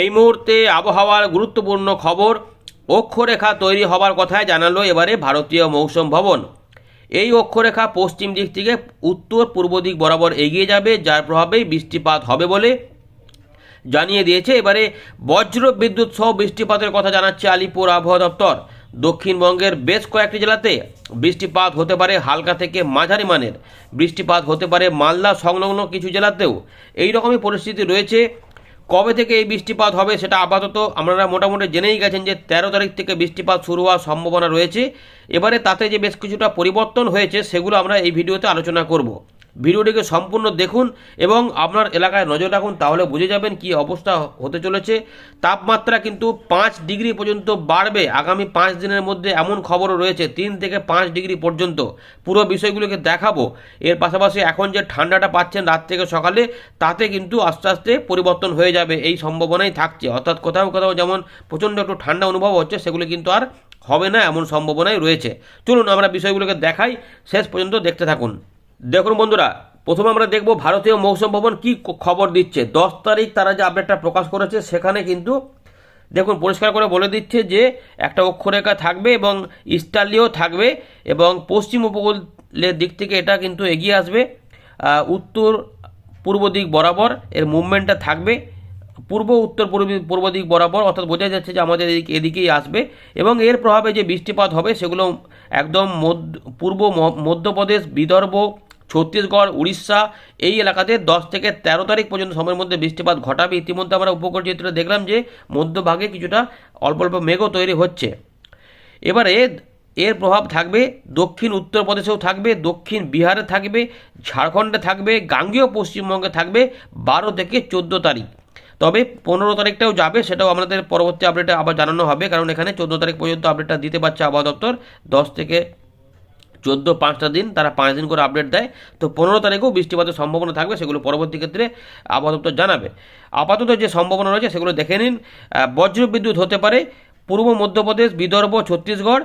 এই মুহূর্তে আবহাওয়ার গুরুত্বপূর্ণ খবর, অক্ষরেখা তৈরি হবার কথায় জানালো এবারে ভারতীয় মৌসুম ভবন। এই অক্ষরেখা পশ্চিম দিক থেকে উত্তর পূর্ব দিক বরাবর এগিয়ে যাবে, যার প্রভাবেই বৃষ্টিপাত হবে বলে জানিয়ে দিয়েছে এবারে বজ্র বিদ্যুৎ সহ বৃষ্টিপাতের কথা জানাচ্ছে আলিপুর আবহাওয়া দপ্তর। দক্ষিণবঙ্গের বেশ কয়েকটি জেলাতে বৃষ্টিপাত হতে পারে হালকা থেকে মাঝারি মানের। বৃষ্টিপাত হতে পারে মালদা সংলগ্ন কিছু জেলাতেও। এই রকমই পরিস্থিতি রয়েছে। কবে থেকে এই বৃষ্টিপাত হবে সেটা আপাতত আপনারা মোটামুটি জেনেই গেছেন যে তেরো তারিখ থেকে বৃষ্টিপাত শুরু হওয়ার সম্ভাবনা রয়েছে। এবারে তাতে যে বেশ কিছুটা পরিবর্তন হয়েছে, সেগুলো আমরা এই ভিডিওতে আলোচনা করব। ভিডিওটিকে সম্পূর্ণ দেখুন এবং আপনার এলাকায় নজর রাখুন, তাহলে বুঝে যাবেন কি অবস্থা হতে চলেছে। তাপমাত্রা কিন্তু পাঁচ ডিগ্রি পর্যন্ত বাড়বে। আগামী পাঁচ দিনের মধ্যে এমন খবরও রয়েছে, তিন থেকে পাঁচ ডিগ্রি পর্যন্ত। পুরো বিষয়গুলোকে দেখাবো। এর পাশাপাশি এখন যে ঠান্ডাটা পাচ্ছেন রাত থেকে সকালে, তাতে কিন্তু আস্তে আস্তে পরিবর্তন হয়ে যাবে, এই সম্ভাবনাই থাকছে। অর্থাৎ কোথাও কোথাও যেমন প্রচণ্ড একটু ঠান্ডা অনুভব হচ্ছে, সেগুলো কিন্তু আর হবে না, এমন সম্ভাবনাই রয়েছে। চলুন আমরা বিষয়গুলোকে দেখাই। শেষ পর্যন্ত দেখতে থাকুন। দেখুন বন্ধুরা, প্রথমে আমরা দেখব ভারতীয় মৌসুম ভবন কি খবর দিচ্ছে। দশ তারিখ তারা যে আপডেটটা প্রকাশ করেছে, সেখানে কিন্তু দেখুন, পরিষ্কার করে বলে দিচ্ছে যে একটা অক্ষরেখা থাকবে এবং ইস্টার্লিও থাকবে এবং পশ্চিম উপকূলের দিক থেকে এটা কিন্তু এগিয়ে আসবে। উত্তর পূর্ব দিক বরাবর এর মুভমেন্টটা থাকবে। পূর্ব, উত্তর পূর্ব পূর্ব দিক বরাবর, অর্থাৎ বোঝা যাচ্ছে যে আমাদের এদিকে এদিকেই আসবে এবং এর প্রভাবে যে বৃষ্টিপাত হবে, সেগুলো একদম মধ্য পূর্ব মধ্যপ্রদেশ, বিদর্ভ ছত্তিশগড়, উড়িষ্যা, এই এলাকাতে দশ থেকে তেরো তারিখ পর্যন্ত সময়ের মধ্যে বৃষ্টিপাত ঘটাবে। ইতিমধ্যে আমরা উপকূল চিত্রে দেখলাম যে, মধ্যভাগে কিছুটা অল্প অল্প মেঘও তৈরি হচ্ছে। এবারে এর প্রভাব থাকবে দক্ষিণ উত্তরপ্রদেশেও থাকবে, দক্ষিণ বিহারে থাকবে, ঝাড়খণ্ডে থাকবে, গাঙ্গেয় পশ্চিমবঙ্গে থাকবে বারো থেকে চোদ্দ তারিখ। তবে পনেরো তারিখটাও যাবে, সেটাও আমাদের পরবর্তী আপডেটে আবার জানানো হবে, কারণ এখানে চোদ্দ তারিখ পর্যন্ত আপডেটটা দিতে পারছে আবহাওয়া দপ্তর। দশ থেকে চোদ্দ পাঁচটা দিন তারা পাঁচ দিন করে আপডেট দেয়। তো পনেরো তারিখেও বৃষ্টিপাতের সম্ভাবনা থাকবে সেগুলো পরবর্তী ক্ষেত্রে দপ্তর জানাবে। আপাতত যে সম্ভাবনা রয়েছে সেগুলো দেখে নিন। আহ, বজ্র বিদ্যুৎ হতে পারে পূর্ব মধ্যপ্রদেশ বিদর্ভ ছত্তিশগড়।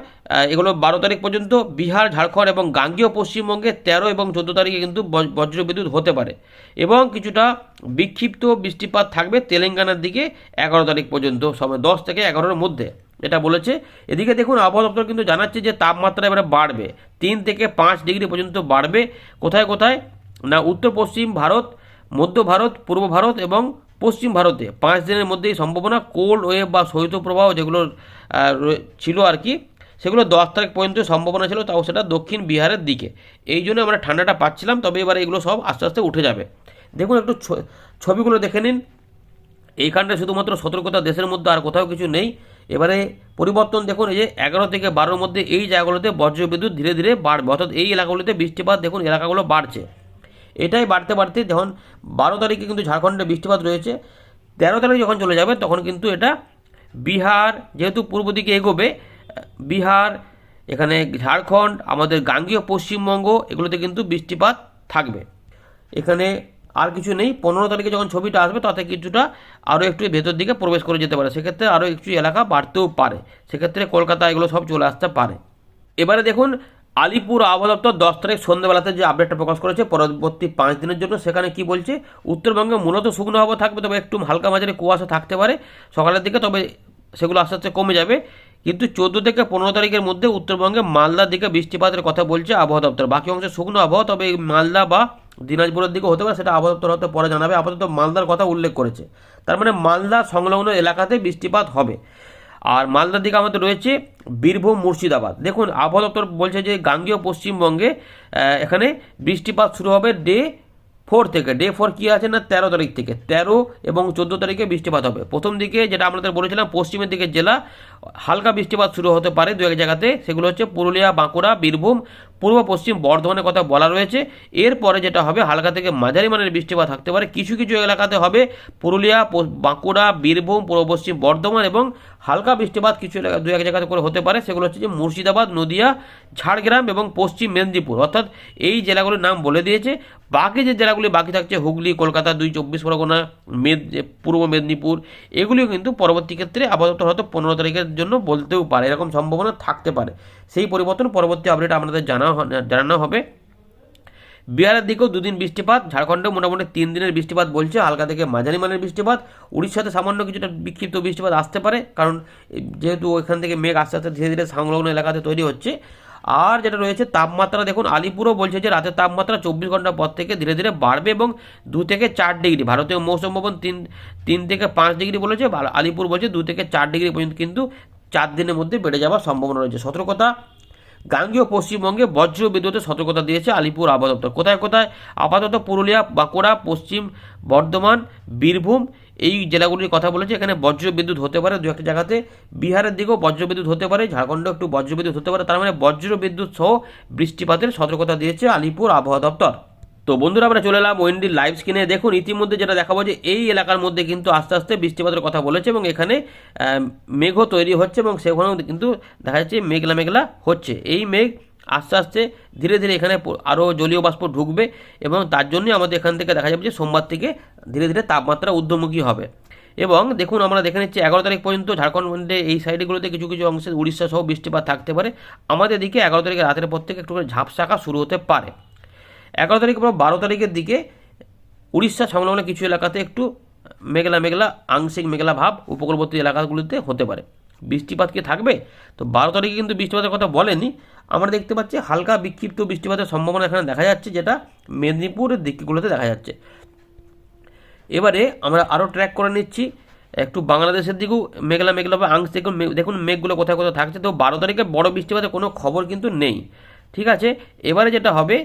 এগুলো বারো তারিখ পর্যন্ত বিহার ঝাড়খণ্ড এবং গাঙ্গীয় পশ্চিমবঙ্গে তেরো এবং চোদ্দ তারিখে কিন্তু বজ- বজ্র বিদ্যুৎ হতে পারে। এবং কিছুটা বিক্ষিপ্ত বৃষ্টিপাত থাকবে তেলেঙ্গানার দিকে এগারো তারিখ পর্যন্ত সময় দশ থেকে এগারোর মধ্যে। এটা বলেছে। এদিকে দেখুন, আবহাওয়া দপ্তর কিন্তু জানাচ্ছে যে তাপমাত্রা এবারে বাড়বে। তিন থেকে পাঁচ ডিগ্রি পর্যন্ত বাড়বে। কোথায় কোথায়? না, উত্তর, পশ্চিম ভারত, মধ্য ভারত, পূর্ব ভারত এবং পশ্চিম ভারতে। পাঁচ দিনের মধ্যেই সম্ভাবনা কোল্ড ওয়েভ বা শৈত্যপ্রবাহ যেগুলো ছিল আর কি, সেগুলো দশ তারিখ পর্যন্ত সম্ভাবনা ছিল, তাও সেটা দক্ষিণ বিহারের দিকে। এই জন্য আমরা ঠান্ডাটা পাচ্ছিলাম, তবে এবারে এগুলো সব আস্তে আস্তে উঠে যাবে। দেখুন, একটু ছবিগুলো দেখে নিন। এইখানটা শুধুমাত্র সতর্কতা দেশের মধ্যে আর কোথাও কিছু নেই। এবারে পরিবর্তন দেখুন, এই যে এগারো থেকে বারোর মধ্যে এই জায়গাগুলোতে বজ্রবিদ্যুৎ ধীরে ধীরে বাড়বে। অর্থাৎ এই এলাকাগুলোতে বৃষ্টিপাত দেখুন, এলাকাগুলো বাড়ছে। এটাই বাড়তে বাড়তে যখন বারো তারিখে কিন্তু ঝাড়খণ্ডে বৃষ্টিপাত রয়েছে, তেরো তারিখ যখন চলে যাবে, তখন কিন্তু এটা বিহার, যেহেতু পূর্ব দিকে এগোবে, বিহার, এখানে ঝাড়খণ্ড, আমাদের গাঙ্গীয় পশ্চিমবঙ্গ, এগুলোতে কিন্তু বৃষ্টিপাত থাকবে। এখানে আর কিছু নেই। পনেরো তারিখে যখন ছবিটা আসবে, তাতে কিছুটা আরও একটু ভেতর দিকে প্রবেশ করে যেতে পারে। সেক্ষেত্রে আরও একটু এলাকা বাড়তেও পারে। সেক্ষেত্রে কলকাতা এগুলো সব চলে আসতে পারে। এবারে দেখুন, আলিপুর আবহাওয়া দপ্তর দশ তারিখ সন্ধ্যাবেলাতে যে আপডেটটা প্রকাশ করেছে, পরবর্তী পাঁচ দিনের জন্য সেখানে কি বলছে? উত্তরবঙ্গে মূলত শুকনো আবহাওয়া থাকবে, তবে একটু হালকা মাঝারি কুয়াশা থাকতে পারে সকালের দিকে, তবে সেগুলো আস্তে আস্তে কমে যাবে। কিন্তু চোদ্দ থেকে পনেরো তারিখের মধ্যে উত্তরবঙ্গে মালদার দিকে বৃষ্টিপাতের কথা বলছে আবহাওয়া দপ্তর। বাকি অংশে শুকনো আবহাওয়া, তবে মালদা বা দিনাজপুরের দিকে হতে পারে, সেটা দপ্তর হয়তো পরে জানাবে। আপাতত মালদার কথা উল্লেখ করেছে। তার মানে মালদা সংলগ্ন এলাকাতে বৃষ্টিপাত হবে। আর মালদার দিকে আমাদের রয়েছে বীরভূম, মুর্শিদাবাদ। দেখুন আবহাওয়া দপ্তর বলছে যে গাঙ্গীয় পশ্চিমবঙ্গে এখানে বৃষ্টিপাত শুরু হবে ডে ফোর থেকে। ডে ফোর কী আছে না, তেরো তারিখ থেকে। তেরো এবং চোদ্দ তারিখে বৃষ্টিপাত হবে। প্রথম দিকে যেটা আমাদের বলেছিলাম, পশ্চিমের দিকে জেলা, হালকা বৃষ্টিপাত শুরু হতে পারে দু এক জায়গাতে। সেগুলো হচ্ছে পুরুলিয়া, বাঁকুড়া, বীরভূম পূর্ব পশ্চিম বর্ধমানের কথা বলা রয়েছে। এরপরে যেটা হবে, হালকা থেকে মাঝারি মানের বৃষ্টিপাত থাকতে পারে। কিছু কিছু এলাকাতে হবে, পুরুলিয়া বাঁকুড়া, বীরভূম, পূর্ব পশ্চিম বর্ধমান এবং হালকা বৃষ্টিপাত কিছু এলাকা দু এক জায়গাতে করে হতে পারে। সেগুলো হচ্ছে যে মুর্শিদাবাদ, নদিয়া, ঝাড়গ্রাম এবং পশ্চিম মেদিনীপুর। অর্থাৎ এই জেলাগুলির নাম বলে দিয়েছে। বাকি যে জেলাগুলি বাকি থাকছে, হুগলি, কলকাতা, দুই চব্বিশ পরগনা, মেদ পূর্ব মেদিনীপুর, এগুলিও কিন্তু পরবর্তী ক্ষেত্রে আপাতত হয়তো পনেরো তারিখের জন্য বলতেও পারে। এরকম সম্ভাবনা থাকতে পারে। সেই পরিবর্তন পরবর্তী আপডেট আপনাদের জানা জানানো হবে। বিহারের দিকেও দুদিন বৃষ্টিপাত, ঝাড়খণ্ডেও মোটামুটি তিন দিনের বৃষ্টিপাত বলছে, হালকা থেকে মাঝারি মানের বৃষ্টিপাত। উড়িষ্যাতে সামান্য কিছুটা বিক্ষিপ্ত বৃষ্টিপাত আসতে পারে, কারণ যেহেতু ওইখান থেকে মেঘ আস্তে আস্তে ধীরে ধীরে সংলগ্ন এলাকাতে তৈরি হচ্ছে। আর যেটা রয়েছে, তাপমাত্রা দেখুন, আলিপুরও বলছে যে রাতের তাপমাত্রা চব্বিশ ঘণ্টা পর থেকে ধীরে ধীরে বাড়বে এবং দু থেকে চার ডিগ্রি, ভারতীয় মৌসুম ভবন তিন তিন থেকে পাঁচ ডিগ্রি বলেছে আলিপুর বলছে দু থেকে চার ডিগ্রি পর্যন্ত কিন্তু চার দিনের মধ্যে বেড়ে যাওয়ার সম্ভাবনা রয়েছে। সতর্কতা গাঙ্গীয় পশ্চিমবঙ্গে বজ্র বিদ্যুতের সতর্কতা দিয়েছে আলিপুর আবহাওয়া কোথায় কোথায়? আপাতত পুরুলিয়া, বাঁকুড়া, পশ্চিম বর্ধমান, বীরভূম এই জেলাগুলির কথা বলেছে। এখানে বজ্র বিদ্যুৎ হতে পারে দু একটা জায়গাতে। বিহারের দিকেও বজ্র বিদ্যুৎ হতে পারে, ঝাড়খণ্ডও একটু বজ্রবিদ্যুৎ হতে পারে। তার মানে বজ্র বিদ্যুৎ সহ বৃষ্টিপাতের সতর্কতা দিয়েছে আলিপুর আবহাওয়া দপ্তর। তো বন্ধুরা, আমরা চলে এলাম ওয়েন্ডির লাইভ স্ক্রিনে দেখুন, ইতিমধ্যে যেটা দেখাবো যে এই এলাকার মধ্যে কিন্তু আস্তে আস্তে বৃষ্টিপাতের কথা বলেছে এবং এখানে মেঘও তৈরি হচ্ছে এবং সেখানেও কিন্তু দেখা যাচ্ছে মেঘলা মেঘলা হচ্ছে। এই মেঘ আস্তে আস্তে ধীরে ধীরে এখানে আরও জলীয় বাষ্প ঢুকবে এবং তার জন্যই আমাদের এখান থেকে দেখা যাবে যে সোমবার থেকে ধীরে ধীরে তাপমাত্রা ঊর্ধ্বমুখী হবে। এবং দেখুন, আমরা দেখে নিচ্ছি এগারো তারিখ পর্যন্ত ঝাড়খণ্ডে এই সাইডগুলোতে কিছু কিছু অংশে উড়িষ্যা সহ বৃষ্টিপাত থাকতে পারে। আমাদের দিকে এগারো তারিখে রাতের পর থেকে একটু করে ঝাপসাকা শুরু হতে পারে। এগারো তারিখ বা বারো তারিখের দিকে উড়িষ্যা সংলগ্ন কিছু এলাকাতে একটু মেঘলা মেঘলা, আংশিক মেঘলা ভাব উপকূলবর্তী এলাকাগুলিতে হতে পারে। বৃষ্টিপাত কি থাকবে? তো বারো তারিখে কিন্তু বৃষ্টিপাতের কথা বলেনি। আমরা দেখতে পাচ্ছি হালকা বিক্ষিপ্ত বৃষ্টিপাতের সম্ভাবনা এখানে দেখা যাচ্ছে, যেটা মেদিনীপুরের দিকগুলোতে দেখা যাচ্ছে। এবারে আমরা আরও ট্র্যাক করে নিচ্ছি। একটু বাংলাদেশের দিকেও মেঘলা মেঘলা বা আংশ দেখুন দেখুন মেঘগুলো কোথায় কোথায় থাকছে। তো বারো তারিখে বড় বৃষ্টিপাতের কোনো খবর কিন্তু নেই। ঠিক আছে? এবারে যেটা হবে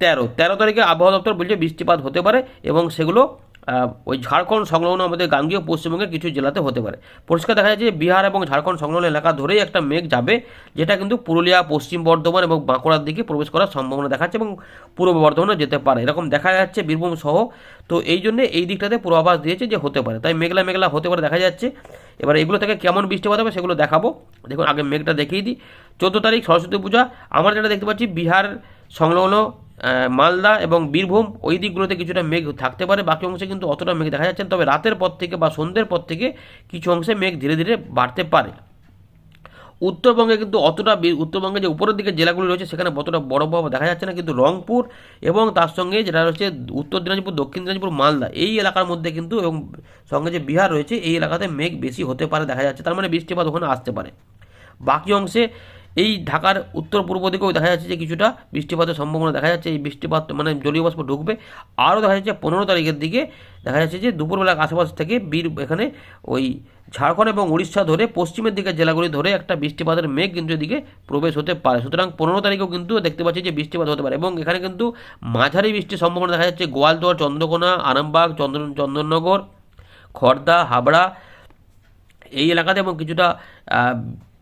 তেরো। তেরো তারিখে আবহাওয়া দপ্তর বলছে বৃষ্টিপাত হতে পারে এবং সেগুলো ওই ঝাড়খণ্ড সংলগ্ন আমাদের গাঙ্গীয় পশ্চিমবঙ্গের কিছু জেলাতে হতে পারে। পরিষ্কার দেখা যাচ্ছে বিহার এবং ঝাড়খণ্ড সংলগ্ন এলাকা ধরেই একটা মেঘ যাবে, যেটা কিন্তু পুরুলিয়া, পশ্চিম বর্ধমান এবং বাঁকুড়ার দিকে প্রবেশ করার সম্ভাবনা দেখাচ্ছে এবং পূর্ব বর্ধমানে যেতে পারে। এরকম দেখা যাচ্ছে বীরভূম সহ। তো এই জন্য এই দিকটাতে পূর্বাভাস দিয়েছে যে হতে পারে। তাই মেঘলা মেঘলা হতে পারে দেখা যাচ্ছে। এবার এগুলো থেকে কেমন বৃষ্টিপাত হবে সেগুলো দেখাবো। দেখুন, আগে মেঘটা দেখিয়ে দিই। চোদ্দ তারিখ সরস্বতী পূজা। আমরা যেটা দেখতে পাচ্ছি, বিহার সংলগ্ন মালদা এবং বীরভূম ওই দিকগুলোতে কিছুটা মেঘ থাকতে পারে, বাকি অংশে কিন্তু অতটা মেঘ দেখা যাচ্ছে। তবে রাতের পর থেকে বা সন্ধ্যের পর থেকে কিছু অংশে মেঘ ধীরে ধীরে বাড়তে পারে। উত্তরবঙ্গে কিন্তু অতটা উত্তরবঙ্গে যে উপরের দিকে জেলাগুলি রয়েছে, সেখানে অতটা বড় প্রভাব দেখা যাচ্ছে না। কিন্তু রংপুর এবং তার সঙ্গে যেটা রয়েছে উত্তর দিনাজপুর, দক্ষিণ দিনাজপুর, মালদা, এই এলাকার মধ্যে কিন্তু এবং সঙ্গে যে বিহার রয়েছে, এই এলাকাতে মেঘ বেশি হতে পারে দেখা যাচ্ছে। তার মানে বৃষ্টিপাত ওখানে আসতে পারে। বাকি অংশে এই ঢাকার উত্তর পূর্ব দিকেও দেখা যাচ্ছে যে কিছুটা বৃষ্টিপাতের সম্ভাবনা দেখা যাচ্ছে। এই বৃষ্টিপাত মানে জলীয় বাষ্প ঢুকবে। আরও দেখা যাচ্ছে পনেরো তারিখের দিকে দেখা যাচ্ছে যে দুপুরবেলার আশেপাশ থেকে বীর এখানে ওই ঝাড়খণ্ড এবং উড়িষ্যা ধরে পশ্চিমের দিকে জেলাগুলি ধরে একটা বৃষ্টিপাতের মেঘ কিন্তু এদিকে প্রবেশ হতে পারে। সুতরাং পনেরো তারিখেও কিন্তু দেখতে পাচ্ছি যে বৃষ্টিপাত হতে পারে এবং এখানে কিন্তু মাঝারি বৃষ্টির সম্ভাবনা দেখা যাচ্ছে গোয়ালদোয়ার চন্দ্রকোনা, আরামবাগ, চন্দন, চন্দননগর, খর্দা, হাবড়া এই এলাকাতে এবং কিছুটা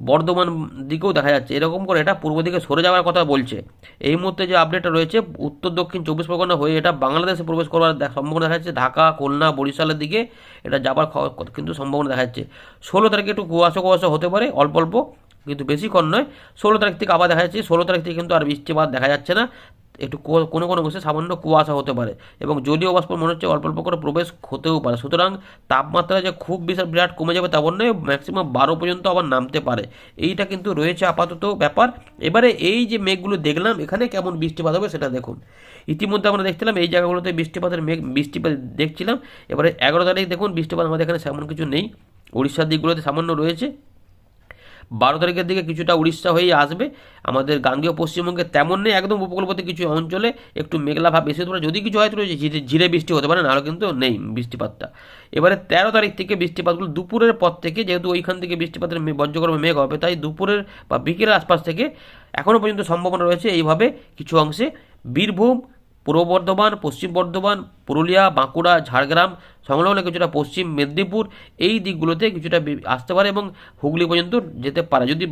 বর্ধমান দিকেও দেখা যাচ্ছে। এরকম করে এটা পূর্ব দিকে সরে যাওয়ার কথা বলছে। এই মুহূর্তে যে আপডেটটা রয়েছে, উত্তর, দক্ষিণ চব্বিশ পরগনা হয়ে এটা বাংলাদেশে প্রবেশ করবার দে- সম্ভাবনা দেখা যাচ্ছে। ঢাকা, খুলনা, বরিশালের দিকে এটা যাবার কিন্তু সম্ভাবনা দেখা যাচ্ছে। ষোলো তারিখে একটু কুয়াশা কুয়াশা হতে পারে, অল্প অল্প, কিন্তু বেশিক্ষণ নয়। ষোলো তারিখ থেকে আবার দেখা যাচ্ছে। ষোলো তারিখ থেকে কিন্তু আর বৃষ্টিপাত দেখা যাচ্ছে না। একটু কোনো কোনো অংশে সামান্য কুয়াশা হতে পারে। এবং জলীয় বাষ্প মনে হচ্ছে অল্প অল্প করে প্রবেশ হতেও পারে, সুতরাং তাপমাত্রা যে খুব বিশাল বিরাট কমে যাবে তেমন নয় ম্যাক্সিমাম বারো পর্যন্ত আবার নামতে পারে। এইটা কিন্তু রয়েছে আপাতত ব্যাপার। এবারে এই যে মেঘগুলো দেখলাম, এখানে কেমন বৃষ্টিপাত হবে সেটা দেখুন। ইতিমধ্যে আমরা দেখছিলাম এই জায়গাগুলোতে বৃষ্টিপাতের মেঘ, বৃষ্টিপাত দেখছিলাম। এবারে এগারো তারিখ দেখুন, বৃষ্টিপাত আমাদের এখানে সেমন কিছু নেই। উড়িষ্যার দিকগুলোতে সামান্য রয়েছে। বারো তারিখের দিকে কিছুটা উড়িষ্যা হয়েই আসবে। আমাদের গাঙ্গেয় পশ্চিমবঙ্গে তেমন নেই, একদম উপকূলবর্তী কিছু অঞ্চলে একটু মেঘলা ভাব বেশি হতে পারে যদি কিছু হয়তো রয়েছে ঝিরে বৃষ্টি হতে পারে, নাহলে কিন্তু নেই বৃষ্টিপাতটা। এবারে তেরো তারিখ থেকে বৃষ্টিপাতগুলো দুপুরের পর থেকে, যেহেতু ওইখান থেকে বৃষ্টিপাতের মে- বজ্রগর্ভে মেঘ হবে, তাই দুপুরের বা বিকেলের আশপাশ থেকে এখনও পর্যন্ত সম্ভাবনা রয়েছে এইভাবে কিছু অংশে। বীরভূম, পূর্ব বর্ধমান, পশ্চিম বর্ধমান, পুরুলিয়া, বাঁকুড়া, ঝাড়গ্রাম সংলগ্ন কিছুটা পশ্চিম মেদিনীপুর, এই দিকগুলোতে কিছুটা আসতে পারে এবং হুগলি পর্যন্ত যেতে পারে। যদি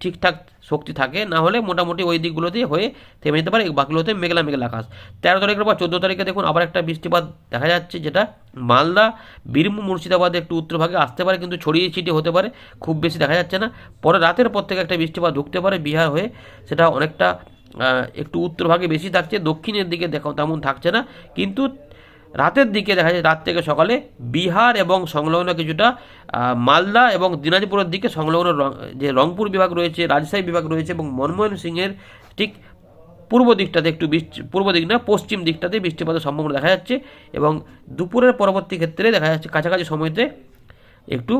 ঠিকঠাক শক্তি থাকে, না হলে মোটামুটি ওই দিকগুলোতে হয়ে থেমে যেতে পারে। বাকিগুলোতে মেঘলা মেঘলা আকাশ। তেরো তারিখের পর চোদ্দ তারিখে দেখুন আবার একটা বৃষ্টিপাত দেখা যাচ্ছে, যেটা মালদা, বীরভূম, মুর্শিদাবাদে একটু উত্তর ভাগে আসতে পারে, কিন্তু ছড়িয়ে ছিটিয়ে হতে পারে। খুব বেশি দেখা যাচ্ছে না। পরে রাতের পর থেকে একটা বৃষ্টিপাত ঢুকতে পারে বিহার হয়ে। সেটা অনেকটা একটু উত্তর ভাগে বেশি থাকছে। দক্ষিণের দিকে দেখো তেমন থাকছে না। কিন্তু রাতের দিকে দেখা যায় রাত থেকে সকালে বিহার এবং সংলগ্ন কিছুটা মালদা এবং দিনাজপুরের দিকে সংলগ্ন যে রংপুর বিভাগ রয়েছে, রাজশাহী বিভাগ রয়েছে এবং মনমোহন সিংয়ের ঠিক পূর্ব দিকটাতে একটু বৃষ্টি পূর্ব দিক না, পশ্চিম দিকটাতে বৃষ্টিপাতের সম্ভাবনা দেখা যাচ্ছে এবং দুপুরের পরবর্তী ক্ষেত্রে দেখা যাচ্ছে কাছাকাছি সময়তে একটু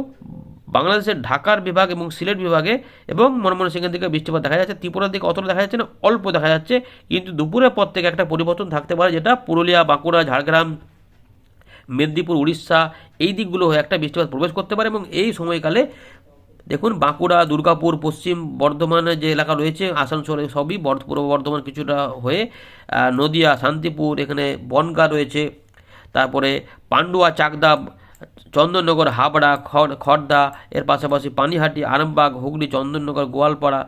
বাংলাদেশের ঢাকার বিভাগ এবং সিলেট বিভাগে এবং ময়মনসিংহের দিকে বৃষ্টিপাত দেখা যাচ্ছে, ত্রিপুরার দিকে অতটা দেখা যাচ্ছে না, অল্প দেখা যাচ্ছে। কিন্তু দুপুরের পর থেকে একটা পরিবর্তন থাকতে পারে, যেটা পুরুলিয়া, বাঁকুড়া, ঝাড়গ্রাম, মেদিনীপুর, উড়িষ্যা, এই দিকগুলো হয়ে একটা বৃষ্টিপাত প্রবেশ করতে পারে এবং এই সময়কালে দেখুন বাঁকুড়া, দুর্গাপুর, পশ্চিম বর্ধমানে যে এলাকা রয়েছে, আসানসোল, সবই পূর্ব বর্ধমান কিছুটা হয়ে নদিয়া, শান্তিপুর, এখানে বনগা রয়েছে, তারপরে পান্ডুয়া, চাকদা চন্দননগর, হাবড়া, খড়, খড়দা, এর পাশাপাশি পানিহাটি, আরামবাগ, হুগলি, চন্দননগর, গোয়ালপাড়া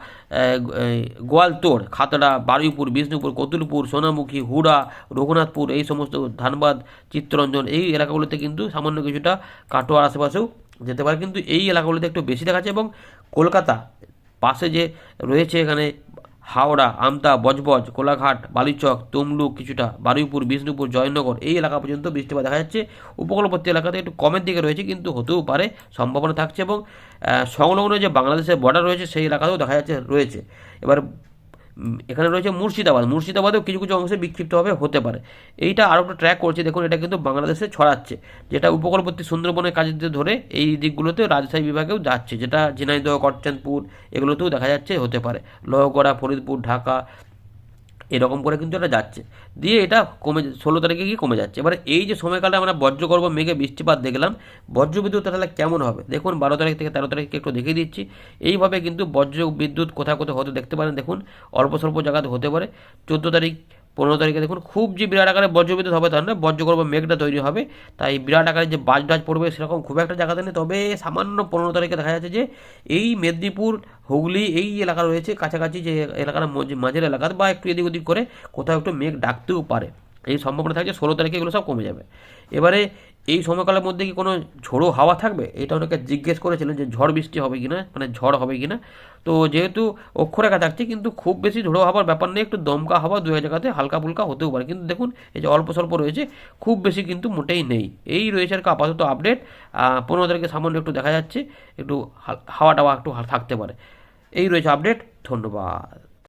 গোয়ালতোড়, খাতড়া, বারুইপুর, বিষ্ণুপুর, কতুলপুর, সোনামুখী, হুড়া, রঘুনাথপুর, এই সমস্ত ধানবাদ, চিত্তরঞ্জন এই এলাকাগুলোতে কিন্তু সামান্য কিছুটা কাটোয়ার আশেপাশেও যেতে পারে। কিন্তু এই এলাকাগুলোতে একটু বেশি দেখাচ্ছে এবং কলকাতা পাশে যে রয়েছে এখানে হাওড়া, আমতা, বজবজ, কোলাঘাট, বালিচক, তমলুক কিছুটা, বারুইপুর, বিষ্ণুপুর, জয়নগর, এই এলাকা পর্যন্ত বৃষ্টিপাত দেখা যাচ্ছে। উপকূলবর্তী এলাকাতে একটু কমের দিকে রয়েছে, কিন্তু হতেও পারে, সম্ভাবনা থাকছে এবং সংলগ্ন যে বাংলাদেশের বর্ডার রয়েছে, সেই এলাকাতেও দেখা যাচ্ছে, রয়েছে। এবার এখানে রয়েছে মুর্শিদাবাদ। মুর্শিদাবাদেও কিছু কিছু অংশে বিক্ষিপ্তভাবে হতে পারে। এইটা আরও একটা ট্র্যাক করছে। দেখুন, এটা কিন্তু বাংলাদেশে ছড়াচ্ছে। যেটা উপকূলবর্তী সুন্দরবনের কাজে ধরে এই দিকগুলোতে রাজশাহী বিভাগেও যাচ্ছে। যেটা ঝিনাইদহ করচাঁদপুর এগুলোতেও দেখা যাচ্ছে হতে পারে। লোহগড়া, ফরিদপুর, ঢাকা এরকম করে কিন্তু এটা যাচ্ছে। দিয়ে এটা কমে ষোলো তারিখে গিয়ে কমে যাচ্ছে। এবারে এই যে সময়কালে আমরা বজ্রগর্ভ মেঘে বৃষ্টিপাত দেখলাম। বজ্রবিদ্যুৎ তাহলে কেমন হবে? দেখুন, বারো তারিখ থেকে তেরো তারিখকে একটু দেখিয়ে দিচ্ছি। এইভাবে কিন্তু বজ্র বিদ্যুৎ কোথাও কোথাও হতে দেখতে পারেন। দেখুন, অল্প স্বল্প জায়গাতে হতে পারে। চোদ্দ তারিখ পনেরো তারিখে দেখুন, খুব যে বিরাট আকারে বজ্রবিদ্যুৎ হবে তার না বজ্রগর্ভ মেঘটা তৈরি হবে। তাই বিরাট আকারে যে বাজ ডাজ পড়বে সেরকম খুব একটা জায়গাতে নেই তবে সামান্য পনেরো তারিখে দেখা যাচ্ছে যে এই মেদিনীপুর, হুগলি এই এলাকা রয়েছে। কাছাকাছি যে এলাকার মাঝের এলাকা বা একটু এদিক ওদিক করে কোথাও একটু মেঘ ডাকতেও পারে। এই সম্ভাবনা থাকছে ষোলো তারিখে এগুলো সব কমে যাবে। এবারে এই সময়কালের মধ্যে কি কোনো ঝোড়ো হাওয়া থাকবে? এটা অনেকে জিজ্ঞেস করেছিলেন যে ঝড় বৃষ্টি হবে কিনা মানে ঝড় হবে কিনা। তো যেহেতু অক্ষরেখা থাকছে, কিন্তু খুব বেশি ঝোড়ো হওয়ার ব্যাপার নেই, একটু দমকা হাওয়া দু জায়গাতে হালকা ফুলকা হতেও পারে। কিন্তু দেখুন, এই যে অল্প স্বল্প রয়েছে, খুব বেশি কিন্তু মোটেই নেই। এই রয়েছে আর কি আপাতত আপডেট পনেরো তারিখে সামান্য একটু দেখা যাচ্ছে, একটু হাওয়া টাওয়া একটু থাকতে পারে। এই রয়েছে আপডেট ধন্যবাদ।